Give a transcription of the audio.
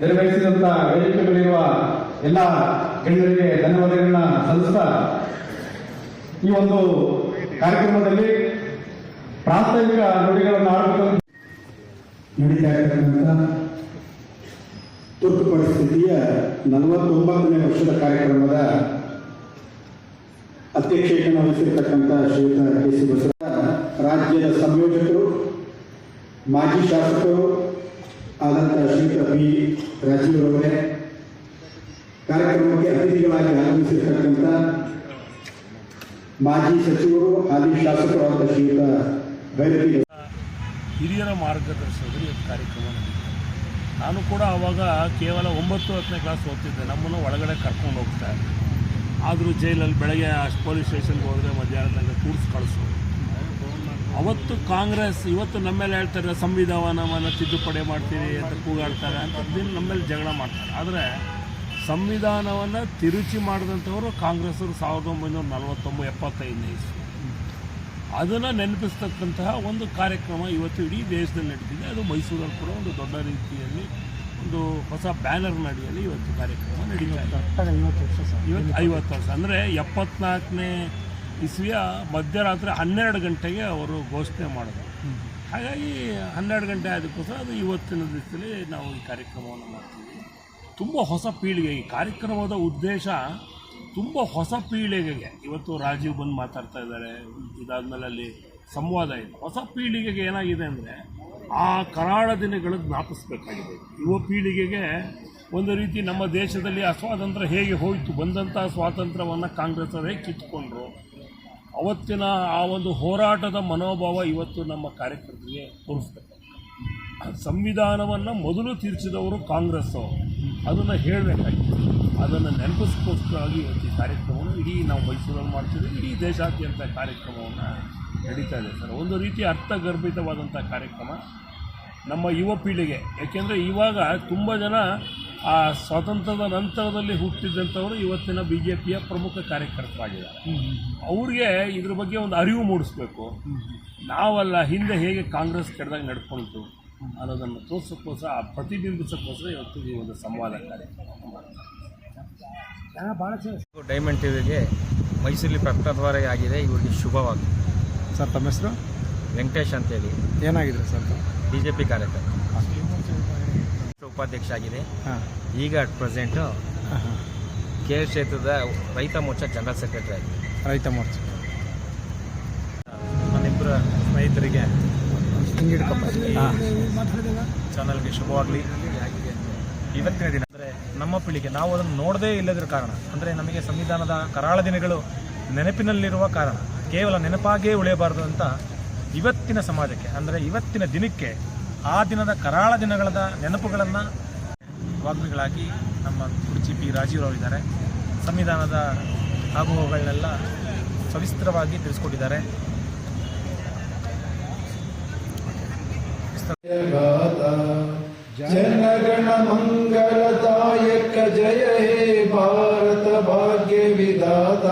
ನಿರ್ವಹಿಸಿದಂತ ವೇದಿಕೆಗಳಿರುವ ಎಲ್ಲ ಗಣ್ಯರಿಗೆ ಧನ್ಯವಾದಗಳನ್ನ ಸಲ್ಲಿಸ್ತಾ ಈ ಒಂದು ಕಾರ್ಯಕ್ರಮದಲ್ಲಿ ಪ್ರಾಥಮಿಕ ನುಡಿಗಳನ್ನು ಆಡಬೇಕು ನಡೀತಾ ತುರ್ತು ಪರಿಸ್ಥಿತಿಯ ನಲವತ್ತೊಂಬತ್ತನೇ ವರ್ಷದ ಕಾರ್ಯಕ್ರಮದ ಅಧ್ಯಕ್ಷತೆಯನ್ನು ವಹಿಸಿರ್ತಕ್ಕಂಥ ಶ್ರೀಯುತ ಕೆ ಸಿ ರಾಜ್ಯದ ಸಂಯೋಜಕರು, ಮಾಜಿ ಶಾಸಕರು ಆದಂಥ ಶ್ರೀಯುತ ರಾಜೀವ್ ಅವರೇ ಕಾರ್ಯಕ್ರಮಕ್ಕೆ ಅತಿಥಿಗಳಾಗಿ ಆಗಮಿಸಿರ್ತಕ್ಕಂಥ ಮಾಜಿ ಸಚಿವರು, ಹಾಲಿ ಶಾಸಕರಾದ ಶ್ರೀಯುತ ಭೈರತಿ ಹಿರಿಯರ ಮಾರ್ಗದರ್ಶನದಲ್ಲಿ ಕಾರ್ಯಕ್ರಮ ನಾನು ಕೂಡ ಆವಾಗ ಕೇವಲ ಒಂಬತ್ತು ಹತ್ತನೇ ಕ್ಲಾಸ್ ಓದ್ತಿದ್ದೆ. ನಮ್ಮನ್ನು ಒಳಗಡೆ ಕರ್ಕೊಂಡು ಹೋಗ್ತಾ ಆದರೂ ಜೈಲಲ್ಲಿ ಬೆಳಗ್ಗೆ ಪೊಲೀಸ್ ಸ್ಟೇಷನ್ಗೆ ಹೋದರೆ ಮಧ್ಯಾಹ್ನ ತನಕ ಕೂರ್ಸ್ ಕಳಿಸೋರು. ಅವತ್ತು ಕಾಂಗ್ರೆಸ್ ಇವತ್ತು ನಮ್ಮೇಲೆ ಹೇಳ್ತಾರೆ ಸಂವಿಧಾನವನ್ನು ತಿದ್ದುಪಡಿ ಮಾಡ್ತೀರಿ ಅಂತ ಕೂಗಾಡ್ತಾರೆ ಅಂತ ದಿನ ನಮ್ಮೇಲೆ ಜಗಳ ಮಾಡ್ತಾರೆ. ಆದರೆ ಸಂವಿಧಾನವನ್ನು ತಿರುಚಿ ಮಾಡಿದಂಥವರು ಕಾಂಗ್ರೆಸ್ಸರು ಸಾವಿರದ ಒಂಬೈನೂರ ನಲವತ್ತೊಂಬತ್ತು ಎಪ್ಪತ್ತೈದನೇ ಇಸ್ವಿ. ಅದನ್ನು ನೆನಪಿಸ್ತಕ್ಕಂತಹ ಒಂದು ಕಾರ್ಯಕ್ರಮ ಇವತ್ತು ಇಡೀ ದೇಶದಲ್ಲಿ ನಡೀತಿದೆ. ಅದು ಮೈಸೂರಲ್ಲಿ ಕೂಡ ಒಂದು ದೊಡ್ಡ ರೀತಿಯಲ್ಲಿ ಒಂದು ಹೊಸ ಬ್ಯಾನರ್ ನಡೆಯಲ್ಲಿ ಇವತ್ತು ಕಾರ್ಯಕ್ರಮ ನಡೀತಾ ಇದೆ. ಇವತ್ತು ಐವತ್ತು ವರ್ಷ. ಅಂದರೆ ಎಪ್ಪತ್ನಾಲ್ಕನೇ ಇಸ್ವಿಯ ಮಧ್ಯರಾತ್ರಿ ಹನ್ನೆರಡು ಗಂಟೆಗೆ ಅವರು ಘೋಷಣೆ ಮಾಡಿದ್ರು. ಹಾಗಾಗಿ ಹನ್ನೆರಡು ಗಂಟೆ ಆದಕ್ಕೋಸ್ಕರ ಅದು ಇವತ್ತಿನ ದಿವಸದಲ್ಲಿ ನಾವು ಈ ಕಾರ್ಯಕ್ರಮವನ್ನು ಮಾಡ್ತೀವಿ. ತುಂಬ ಹೊಸ ಪೀಳಿಗೆ ಈ ಕಾರ್ಯಕ್ರಮದ ಉದ್ದೇಶ ತುಂಬ ಹೊಸ ಪೀಳಿಗೆಗೆ, ಇವತ್ತು ರಾಜೀವ್ ಬಂದು ಮಾತಾಡ್ತಾ ಇದ್ದಾರೆ, ಇದಾದಮೇಲೆ ಅಲ್ಲಿ ಸಂವಾದ ಇದೆ. ಹೊಸ ಪೀಳಿಗೆಗೆ ಏನಾಗಿದೆ ಅಂದರೆ, ಆ ಕರಾಳ ದಿನಗಳು ಜ್ಞಾಪಿಸ್ಬೇಕಾಗಿದೆ. ಯುವ ಪೀಳಿಗೆಗೆ ಒಂದು ರೀತಿ ನಮ್ಮ ದೇಶದಲ್ಲಿ ಅಸ್ವಾತಂತ್ರ್ಯ ಹೇಗೆ ಹೋಯಿತು ಬಂದಂಥ ಸ್ವಾತಂತ್ರ್ಯವನ್ನು ಕಾಂಗ್ರೆಸ್ ಅವರೇ ಕಿತ್ಕೊಂಡ್ರು ಅವತ್ತಿನ ಆ ಒಂದು ಹೋರಾಟದ ಮನೋಭಾವ ಇವತ್ತು ನಮ್ಮ ಕಾರ್ಯಕರ್ತರಿಗೆ ತೋರಿಸ್ಬೇಕು. ಸಂವಿಧಾನವನ್ನು ಮೊದಲು ತೀರ್ಚಿದವರು ಕಾಂಗ್ರೆಸ್ ಅದನ್ನು ಹೇಳಬೇಕಾಗಿತ್ತು ಅದನ್ನು ನೆನಪಿಸ್ಕೋಸ್ಕರವಾಗಿ ಇವತ್ತು ಈ ಕಾರ್ಯಕ್ರಮವನ್ನು ಇಡೀ ನಾವು ಮೈಸೂರಲ್ಲಿ ಮಾಡ್ತೀವಿ ಇಡೀ ದೇಶಾದ್ಯಂತ ಕಾರ್ಯಕ್ರಮವನ್ನು ನಡೀತಾ ಇದೆ ಸರ್. ಒಂದು ರೀತಿ ಅರ್ಥಗರ್ಭಿತವಾದಂಥ ಕಾರ್ಯಕ್ರಮ. ನಮ್ಮ ಯುವ ಪೀಳಿಗೆ. ಯಾಕೆಂದರೆ ಇವಾಗ ತುಂಬ ಜನ ಆ ಸ್ವಾತಂತ್ರ್ಯದ ನಂತರದಲ್ಲಿ ಹುಟ್ಟಿದಂಥವರು ಇವತ್ತಿನ ಬಿ ಜೆ ಪಿಯ ಪ್ರಮುಖ ಕಾರ್ಯಕರ್ತರಾಗಿದ್ದಾರೆ ಅವ್ರಿಗೆ ಇದ್ರ ಬಗ್ಗೆ ಒಂದು ಅರಿವು ಮೂಡಿಸ್ಬೇಕು. ನಾವಲ್ಲ ಹಿಂದೆ ಹೇಗೆ ಕಾಂಗ್ರೆಸ್ ಕೆಡ್ದಾಗ ನಡ್ಕೊಳ್ತು ಅನ್ನೋದನ್ನು ತೋರಿಸೋಕ್ಕೋಸ್ಕರ ಆ ಪ್ರತಿಬಿಂಬಿಸೋಕ್ಕೋಸ್ಕರ ಇವತ್ತು ಈ ಒಂದು ಸಂವಾದ ಕಾರ್ಯಕ್ರಮ. ಮಾಡ್ತಾರೆ ಡೈಮಂಡ್ ಟಿವಿಗೆ ಮೈಸೂರಲ್ಲಿ ಪ್ರಪ್ರಥವಾರ ಆಗಿದೆ. ಇವರಿಗೆ ಶುಭವಾಗಿದೆ ಸರ್ ತಮ್ಮ ಹೆಸರು? ವೆಂಕಟೇಶ್ ಅಂತೇಳಿ. ಏನಾಗಿದೆ ಸರ್? ಬಿ ಜೆ ಪಿ ಕಾರ್ಯಕರ್ತ ಉಪಾಧ್ಯಕ್ಷ ಆಗಿದೆ ಈಗ ಅಟ್ ಪ್ರೆಸೆಂಟು ಕೆ ಎಸ್ ಕ್ಷೇತ್ರದ ರೈತ ಮೋರ್ಚಾ ಜನರಲ್ ಸೆಕ್ರೆಟರಿ ಆಗಿದೆ. ರೈತ ಮೋರ್ಚಾ. ನಮ್ಮಿಬ್ಬರ ಸ್ನೇಹಿತರಿಗೆ ಚಾನಲ್ಗೆ ಶುಭವಾಗಲಿ. ಇವತ್ತಿನ ದಿನ ಅಂದರೆ ನಮ್ಮ ಪೀಳಿಗೆ ನಾವು ಅದನ್ನು ನೋಡದೇ ಇಲ್ಲದ್ರ ಕಾರಣ. ಅಂದರೆ ನಮಗೆ ಸಂವಿಧಾನದ ಕರಾಳ ದಿನಗಳು ನೆನಪಿನಲ್ಲಿರುವ ಕಾರಣ. ಕೇವಲ ನೆನಪಾಗೇ ಉಳಿಯಬಾರದು ಅಂತ ಇವತ್ತಿನ ಸಮಾಜಕ್ಕೆ, ಅಂದರೆ ಇವತ್ತಿನ ದಿನಕ್ಕೆ, ಆ ದಿನದ ಕರಾಳ ದಿನಗಳ ನೆನಪುಗಳನ್ನು ವಾಗ್ಮಿಗಳಾಗಿ ನಮ್ಮ ಕುರ್ಚಿ ಪಿ ಇದ್ದಾರೆ. ಸಂವಿಧಾನದ ಆಗುಹೋಗಳನ್ನೆಲ್ಲ ಸವಿಸ್ತರವಾಗಿ ತಿಳಿಸ್ಕೊಟ್ಟಿದ್ದಾರೆ. ಜನಗಣ ಮಂಗಳದಾಯಕ ಜಯ ಹೇ ಭಾರತ ಭಾಗ್ಯ ವಿಧಾತ.